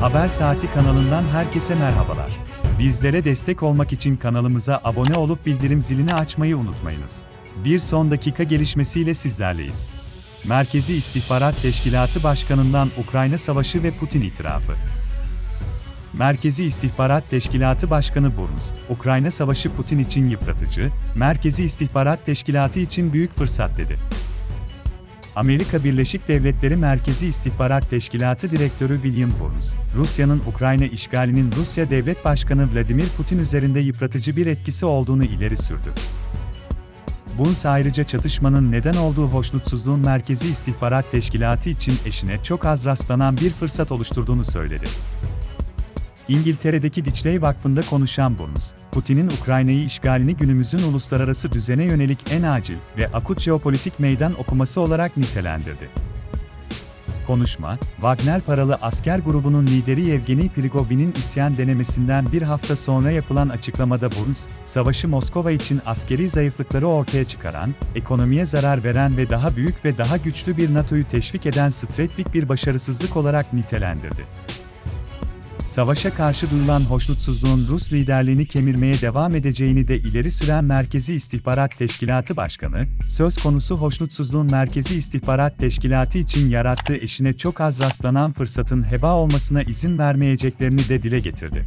Haber Saati kanalından herkese merhabalar. Bizlere destek olmak için kanalımıza abone olup bildirim zilini açmayı unutmayınız. Bir son dakika gelişmesiyle sizlerleyiz. Merkezi İstihbarat Teşkilatı Başkanı'ndan Ukrayna Savaşı ve Putin itirafı. Merkezi İstihbarat Teşkilatı Başkanı Burns, Ukrayna Savaşı Putin için yıpratıcı, Merkezi İstihbarat Teşkilatı için büyük fırsat dedi. Amerika Birleşik Devletleri Merkezi İstihbarat Teşkilatı Direktörü William Burns, Rusya'nın Ukrayna işgalinin Rusya Devlet Başkanı Vladimir Putin üzerinde yıpratıcı bir etkisi olduğunu ileri sürdü. Burns ayrıca çatışmanın neden olduğu hoşnutsuzluğun Merkezi İstihbarat Teşkilatı için eşine çok az rastlanan bir fırsat oluşturduğunu söyledi. İngiltere'deki Ditchley Vakfı'nda konuşan Burns, Putin'in Ukrayna'yı işgalini günümüzün uluslararası düzene yönelik en acil ve akut jeopolitik meydan okuması olarak nitelendirdi. Konuşma, Wagner paralı asker grubunun lideri Yevgeny Prigovin'in isyan denemesinden bir hafta sonra yapılan açıklamada Burns, savaşı Moskova için askeri zayıflıkları ortaya çıkaran, ekonomiye zarar veren ve daha büyük ve daha güçlü bir NATO'yu teşvik eden stratejik bir başarısızlık olarak nitelendirdi. Savaşa karşı duyulan hoşnutsuzluğun Rus liderliğini kemirmeye devam edeceğini de ileri süren Merkezi İstihbarat Teşkilatı Başkanı, söz konusu hoşnutsuzluğun Merkezi İstihbarat Teşkilatı için yarattığı eşine çok az rastlanan fırsatın heba olmasına izin vermeyeceklerini de dile getirdi.